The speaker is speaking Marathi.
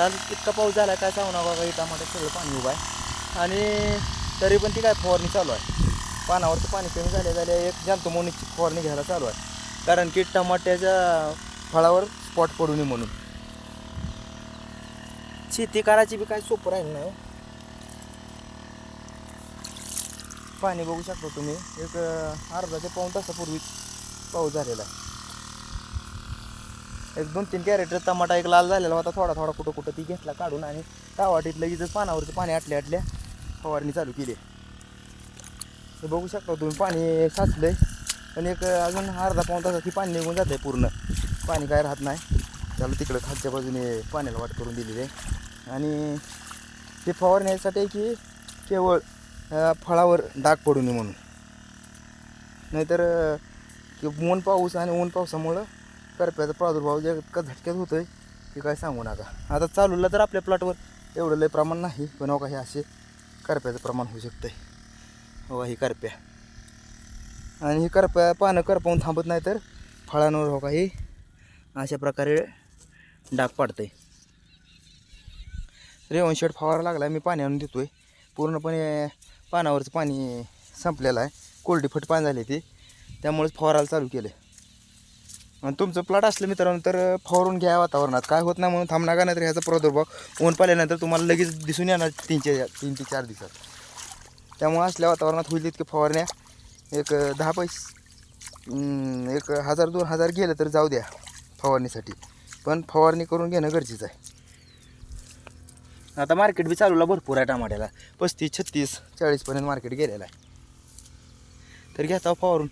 काल इतका पाऊस झाला काय सांगू नका काही इटामध्ये सगळं पाणी उभं आहे. आणि तरी पण ती काय फवारणी चालू आहे. पानावरचं पाणी कमी झाले झाले एक जंतुमोनीची मोनीची फवारणी घ्यायला चालू आहे. कारण की टमाट्याच्या फळावर स्पॉट पडू नये म्हणून. शेती करायची बी काय सोपं राहील नाही हो. पाणी बघू शकता तुम्ही एक अर्धा ते पाऊण तासापूर्वीच पाऊस झालेला आहे. एक दोन तीन कॅरेट टमाटा एक लाल झालेला होता थोडा थोडा कुठं कुठं ती घेतला काढून आणि टावाटीत लगेचच पानावरचं पाणी आटल्या आटल्या फवारणी चालू केली. हे बघू शकता तुम्ही पाणी साचलंय पण एक अजून अर्धा पाऊण तासात ती पाणी निघून जाते पूर्ण. पाणी काय राहत नाही. त्याला तिकडं खालच्या बाजूने पाण्याला वाट करून दिलेली आहे. आणि ते फवारण्यासाठी की केवळ फळावर डाग पडू नये म्हणून. नाहीतर ऊन पाऊस आणि ऊन पावसामुळं करप्याचा प्रादुर्भाव जे इतका झटक्यात होतो आहे की काय सांगू नका. आता चालूला तर आपल्या प्लॉटवर एवढं लय प्रमाण नाही पण हो काही असे करप्याचं प्रमाण होऊ शकतं आहे हो ही करप्या. आणि ही करप्या पानं करपवून थांबत नाही तर फळांवर हो काही अशा प्रकारे डाग पाडते रेवण शेड फवारा लागला मी पाणी आणून देतोय. पूर्णपणे पानावरचं पाणी संपलेलं आहे. कोरडी फट पाणी झाली ती त्यामुळेच फवारायला चालू केलं आणि तुमचं प्लॉट असलं मित्रांनो तर फवारून घ्या वातावरणात. काय होत नाही म्हणून थांबणार का नाही तर ह्याचा प्रादुर्भाव ऊन पाल्यानंतर तुम्हाला लगेच दिसून येणार तीनशे तीन ते चार दिवसात. त्यामुळे असल्या वातावरणात होईल तितके फवारण्या. एक दहा पैसे एक हजार दोन हजार गेलं तर जाऊ द्या फवारणीसाठी. पण फवारणी करून घेणं गरजेचं आहे. आता मार्केट बी चालूला भरपूर आहे टमाट्याला. पस्तीस छत्तीस चाळीसपर्यंत मार्केट गेलेलं आहे. तर घेता फवारून.